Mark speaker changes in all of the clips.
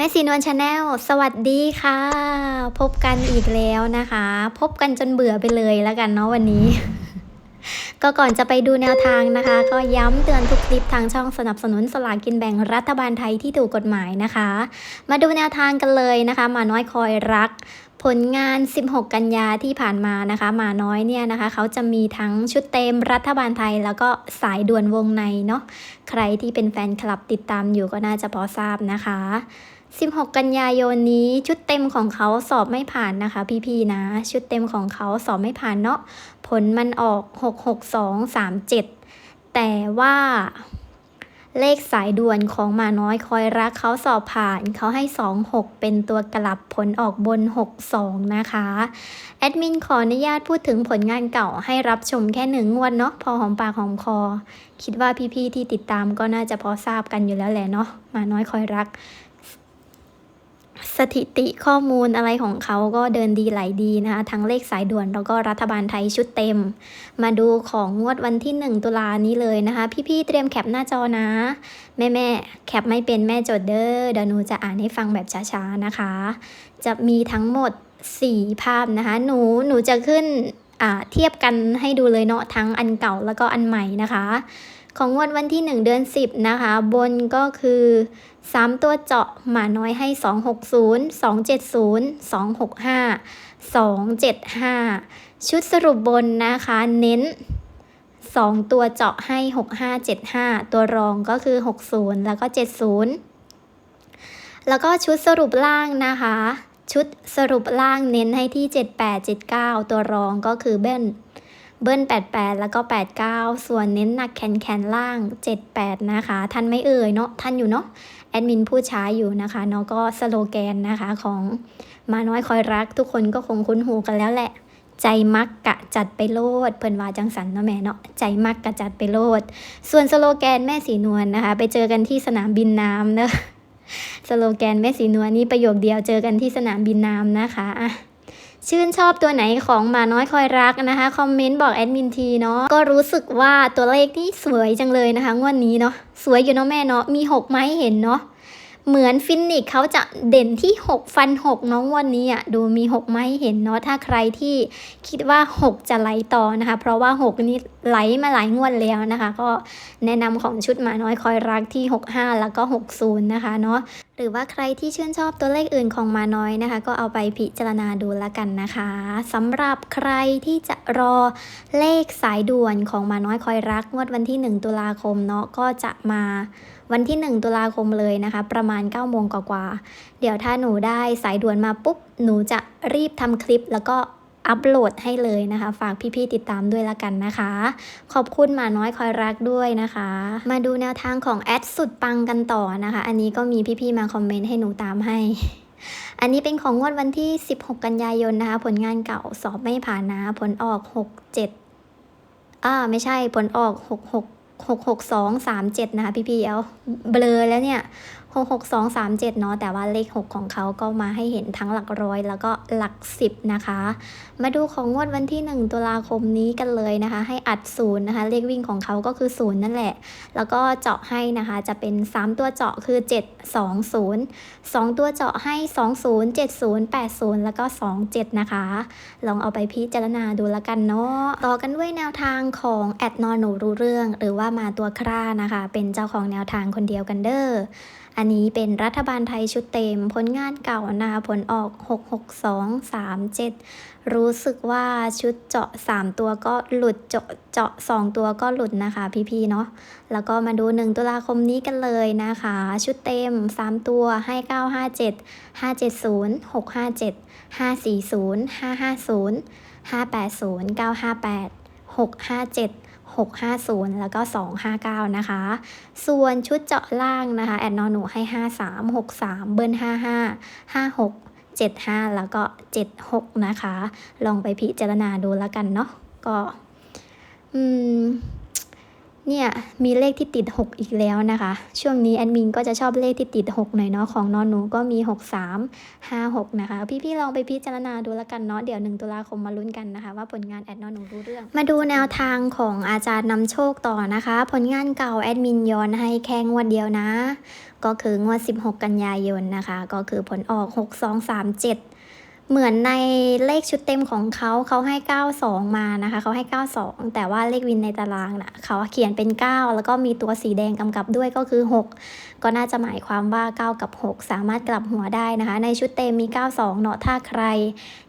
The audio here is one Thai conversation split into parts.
Speaker 1: แม่สีนวลชาแนลสวัสดีค่ะ พบกันอีกแล้วนะคะ พบกันจนเบื่อไปเลยแล้วกันเนาะวันนี้ ก็ก่อนจะไปดูแนวทางนะคะ ก็ย้ำเตือนทุกคลิปทางช่องสนับสนุนสลากกินแบ่งรัฐบาลไทยที่ถูกกฎหมายนะคะ มาดูแนวทางกันเลยนะคะหมาน้อยคอยรักผลงาน 16 กันยาที่ผ่านมานะคะหมาน้อยเนี่ยนะคะ เขาจะมีทั้งชุดเต็มรัฐบาลไทย แล้วก็สายด่วนวงในเนาะ ใครที่เป็นแฟนคลับติดตามอยู่ก็น่าจะพอทราบนะคะ 16 กันยายนนี้ชุดเต็มของเขาสอบไม่ผ่านนะคะ พี่ๆนะ ชุดเต็มของเขาสอบไม่ผ่านเนาะผลมันออก 66237 แต่ว่าเลขสายด่วนของมาน้อยคอยรักเขาสอบผ่านเขาให้ 26 เป็นตัวกลับผลออกบน 62 นะคะ แอดมินขออนุญาตพูดถึงผลงานเก่าให้รับชมแค่หนึ่งงวดเนาะพอหอมปากหอมคอ คิดว่าพี่ๆที่ติดตามก็น่าจะพอทราบกันอยู่แล้วแหละเนาะมาน้อยคอยรัก สถิติข้อมูลอะไรของเขาก็เดินดีไหลดีนะคะทั้งเลขสายด่วนแล้วก็รัฐบาลไทยชุดเต็ม มาดูของงวดวันที่ 1 ตุลานี้เลยนะคะ พี่ๆเตรียมแคปหน้าจอนะ แม่แม่ๆแคปไม่เป็นแม่จดเด้อเดี๋ยวหนูจะอ่านให้ฟังแบบช้าๆนะคะ จะมีทั้งหมด 4 ภาพนะคะ หนูหนูจะขึ้นอ่าเทียบกันให้ดูเลยเนาะทั้งอันเก่าแล้วก็อันใหม่นะคะ ของงวดวันที่ 1 เดือน 10 นะคะ บนก็คือ 3 ตัวเจาะหมาน้อยให้ 260 270 265 275 ชุดสรุปบนนะคะ เน้น 2 ตัวเจาะให้ 6575 ตัวรองก็คือ 60 แล้วก็ 70 แล้วก็ชุดสรุปล่างนะคะ ชุดสรุปล่างเน้นให้ที่ 78 79 ตัวรองก็คือเบิ้ล เบิ้ล88 แล้วก็ 89 ส่วนเน้นหนักแขนแขนล่าง 78 นะคะ ท่านไม่เอ่ยเนาะท่านอยู่เนาะแอดมินพูดช้าอยู่นะคะเนาะก็สโลแกนนะคะของมาน้อยคอยรัก ทุกคนก็คงคุ้นหูกันแล้วแหละ ใจมักกะจัดไปโลด เพิ่นว่าจังสันเนาะแม่เนาะใจมักกะจัดไปโลด ส่วนสโลแกนแม่สีนวลนะคะ ไปเจอกันที่สนามบินน้ำเนอะสโลแกนแม่สีนวลนี่ประโยคเดียวเจอกันที่สนามบินน้ำนะคะอะ ชื่นชอบตัวไหนของหมาน้อยคอยรักนะคะ คอมเมนต์บอกแอดมินทีเนาะก็รู้สึกว่าตัวเลขนี่สวยจังเลยนะคะงวดนี้เนาะสวยอยู่เนาะแม่เนาะมีหกไม้เห็นเนาะ เหมือนฟินนิกเขาจะเด่นที่ 6 ฟัน 6 น้องวันนี้อะดูมี 6 ไม้เห็นเนาะถ้าใครที่คิดว่า 6 จะไหลต่อนะคะ เพราะว่า 6 นี้ไหลมาหลายงวดแล้วนะคะ ก็แนะนำของชุดหมาน้อยคอยรักที่ 65 แล้วก็ 60 นะคะเนาะหรือว่าใครที่ชื่นชอบตัวเลขอื่นของมาน้อยนะคะ ก็เอาไปพิจารณาดูแล้วกันนะคะสำหรับใครที่จะรอเลขสายด่วนของมาน้อยคอยรักงวดวันที่ 1 ตุลาคมเนาะก็จะมา วันที่ 1 ตุลาคมเลยนะคะ ประมาณ9โมงกว่าๆเดี๋ยวถ้าหนูได้สายด่วนมาปุ๊บ หนูจะรีบทำคลิปแล้วก็อัปโหลดให้เลยนะคะ ฝากพี่ๆติดตามด้วยละกันนะคะ ขอบคุณหมาน้อยคอยรักด้วยนะคะ มาดูแนวทางของแอดสุดปังกันต่อนะคะ อันนี้ก็มีพี่ๆมาคอมเมนต์ให้หนูตามให้ อันนี้เป็นของงวดวันที่ 16 กันยายนนะคะ ผลงานเก่าสอบไม่ผ่านนะ ผลออก 67อ่าไม่ใช่ผลออก 66 66237 นะคะพี่ๆเอาเบลอแล้วเนี่ย66237 เนาะแต่ว่าเลข 6 ของเขาก็มาให้เห็นทั้งหลักร้อย แล้วก็หลัก 10 นะคะ มาดูของงวดวันที่ 1 ตุลาคมนี้กันเลยนะคะ ให้อัดศูนย์นะคะ เลขวิ่งของเขาก็คือ0นั่นแหละ แล้วก็เจาะให้นะคะจะเป็น 3 ตัวเจาะคือ 7 2 0 2 ตัวเจาะให้ 20 70 80 แล้วก็ 27 นะคะ ลองเอาไปพิจารณาดูละกันเนาะต่อกันด้วยแนวทางของแอดนอนหนูรู้เรื่อง หรือว่ามาตัวคร่านะคะ เป็นเจ้าของแนวทางคนเดียวกันเด้อ อันนี้เป็นรัฐบาลไทยชุดเต็มผลงานเก่านะคะผลออก 66237 รู้สึกว่าชุดเจาะ 3 ตัวก็หลุดเจาะเจาะ 2 ตัวก็หลุดนะคะพี่ๆเนาะแล้วก็มาดู 1 ตุลาคมนี้กันเลยนะคะ ชุดเต็ม 3 ตัวให้ 957 570 657 540 550 580 958 657 650 แล้วก็ 259 นะคะ ส่วนชุดเจาะล่างนะคะ แอดนอนหนูให้ 53 63 เบิ้ล55 56 75 แล้วก็ 76 นะคะ ลองไปพิจารณาดูแล้วกันเนาะก็ อืม เนี่ยมีเลขที่ติด 6 อีกแล้วนะคะ ช่วงนี้แอดมินก็จะชอบเลขที่ติด 6 หน่อยเนาะของนอนหนูก็มี 6 3 5 6 นะคะ พี่ๆลองไปพิจารณาดูแล้วกันเนาะเดี๋ยว 1 ตุลาคมมาลุ้นกันนะคะ ว่าผลงานแอดนอนหนูรู้เรื่อง มาดูแนวทางของอาจารย์นำโชคต่อนะคะ ผลงานเก่าแอดมินย้อนให้แค่งวดเดียวนะ ก็คืองวด 16 กันยายนนะคะ ก็คือผลออก 6 2 3 7 เหมือนในเลขชุดเต็มของเขาเขาให้ 92 มานะคะเขาให้ 92 แต่ว่าเลขวินในตารางน่ะเขาเขียนเป็น 9 แล้วก็มีตัวสีแดงกำกับด้วยก็คือ 6 ก็น่าจะหมายความว่า 9 กับ 6 สามารถกลับหัวได้นะคะ ในชุดเต็มมี 92 เนาะถ้าใคร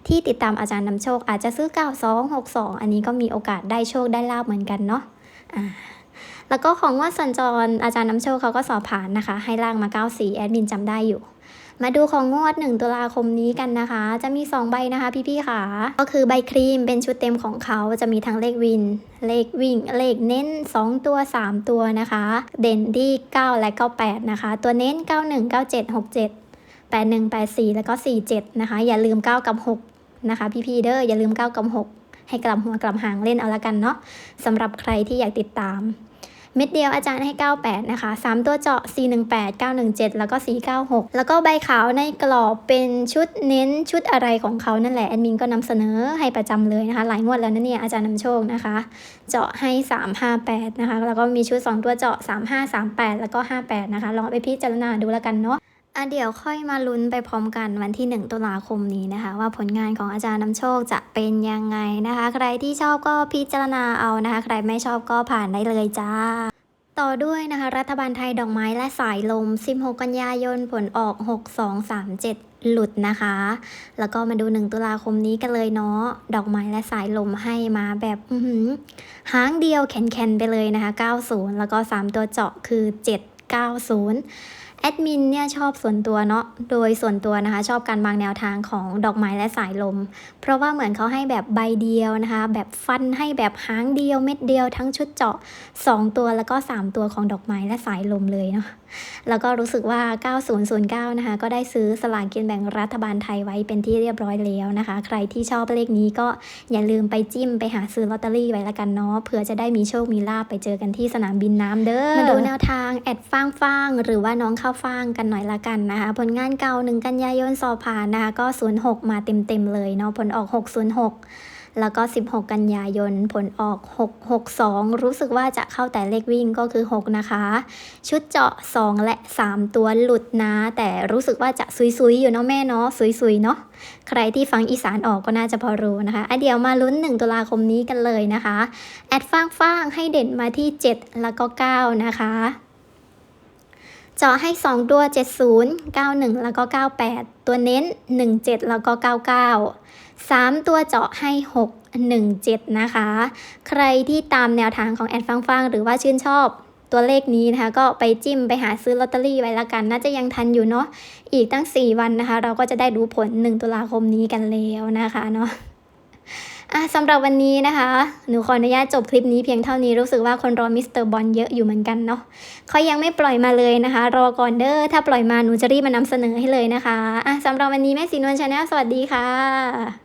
Speaker 1: ที่ติดตามอาจารย์นำโชคอาจจะซื้อ 92 62 อันนี้ก็มีโอกาสได้โชคได้ลาบเหมือนกันเนาะอ่า แล้วก็ของว่าสัญจรอาจารย์น้ำโชคเขาก็สอบผ่านนะคะ ให้ล่างมา 94 แอดมินจำได้อยู่ มาดูของงวด 1 ตุลาคมนี้กันนะคะ จะมี 2 ใบนะคะพี่ๆค่ะ ก็คือใบครีมเป็นชุดเต็มของเขาจะมีทั้งเลขวิน เลขวิ่ง เลขเน้น 2 ตัว 3 ตัวนะคะ เด่นที่9 และก็8นะคะ ตัวเน้น 91 97 67 81 84 แล้วก็ 47 นะคะ อย่าลืม 9 กับ 6 นะคะ พี่ๆเด้ออย่าลืม 9 กับ 6 ให้กลับหัวกลับหางเล่นเอาละกันเนาะสำหรับใครที่อยากติดตาม เม็ดเดียวอาจารย์ให้ 98 นะคะ 3 ตัวเจาะ 418 917 แล้วก็ 496 แล้วก็ใบขาวในกรอบเป็นชุดเน้นชุดอะไรของเขานั่นแหละแอดมินก็นำเสนอให้ประจำเลยนะคะ หลายงวดแล้วนะเนี่ยอาจารย์นำโชคนะคะ เจาะให้ 358 นะคะ แล้วก็มีชุด 2 ตัวเจาะ 3538 แล้วก็ 58 นะคะ ลองไปพิจารณาดูแล้วกันเนาะ อะเดี๋ยวค่อยมาลุ้นไปพร้อมกันวันที่ 1 ตุลาคมนี้นะคะ ว่าผลงานของอาจารย์นำโชคจะเป็นยังไงนะคะ ใครที่ชอบก็พิจารณาเอานะคะ ใครไม่ชอบก็ผ่านได้เลยจ้าต่อด้วยนะคะ รัฐบาลไทยดอกไม้และสายลม 16 กันยายนผลออก 6237 หลุดนะคะ แล้วก็มาดู 1 ตุลาคมนี้กันเลยเนาะดอกไม้และสายลมให้มาแบบหางเดียวแข็งๆไปเลยนะคะ 90 แล้วก็ 3 ตัวเจาะคือ 790 แอดมินเนี่ยชอบส่วนตัวเนาะ โดยส่วนตัวนะคะชอบการวางแนวทางของดอกไม้และสายลม เพราะว่าเหมือนเขาให้แบบใบเดียวนะคะ แบบฟันให้แบบหางเดียวเม็ดเดียวทั้งชุดเจาะ 2 ตัวแล้วก็ 3 ตัวของดอกไม้และสายลมเลยเนาะ แล้วก็รู้สึกว่า 9009 นะคะ ก็ได้ซื้อสลากกินแบ่งรัฐบาลไทยไว้เป็นที่เรียบร้อยแล้วนะคะ ใครที่ชอบเลขนี้ก็อย่าลืมไปจิ้มไปหาซื้อลอตเตอรี่ไว้ละกันเนาะ เผื่อจะได้มีโชคมีลาบไปเจอกันที่สนามบินน้ำเด้อ มาดูแนวทางแอดฟางฟางหรือว่าน้องข้าวฟางกันหน่อยละกันนะคะ ผลงานเก่า1กันยายนสอบผ่านนะคะก็ 06 มาเต็มๆเลยเนาะ ผลออก 606 แล้วก็ 16 กันยายน ผลออก 662 รู้สึกว่าจะเข้าแต่เลขวิ่งก็คือ 6 นะคะ ชุดเจาะ 2 และ 3 ตัวหลุดนะ แต่รู้สึกว่าจะซุยๆ อยู่เนาะแม่เนาะซุยๆ เนาะใครที่ฟังอีสานออกก็น่าจะพอรู้นะคะอะเดี๋ยวมาลุ้น 1 ตุลาคมนี้กันเลยนะคะ แอดฟ้างฟางๆให้เด่นมาที่ 7 แล้วก็ 9 นะคะ จาะให้ 2 ตัว 70 91 แล้วก็ 98 ตัวเน้น 17 แล้วก็ 99 3 ตัวเจาะให้ 6 1 7 นะคะ ใครที่ตามแนวทางของแอดฟังฟังๆหรือว่าชื่นชอบตัวเลขนี้นะคะ ก็ไปจิ้มไปหาซื้อลอตเตอรี่ไว้ละกัน น่าจะยังทันอยู่เนาะอีกตั้ง 4 วันนะคะ เราก็จะได้รู้ผล 1 ตุลาคมนี้กันแล้วนะคะเนาะ อะสำหรับวันนี้นะคะ หนูขออนุญาตจบคลิปนี้เพียงเท่านี้รู้สึกว่าคนรอมิสเตอร์บอลเยอะอยู่เหมือนกันเนาะเขายังไม่ปล่อยมาเลยนะคะ รอก่อนเด้อถ้าปล่อยมาหนูจะรีบมานำเสนอให้เลยนะคะอะสำหรับวันนี้แม่สีนวลชาแนลสวัสดีค่ะ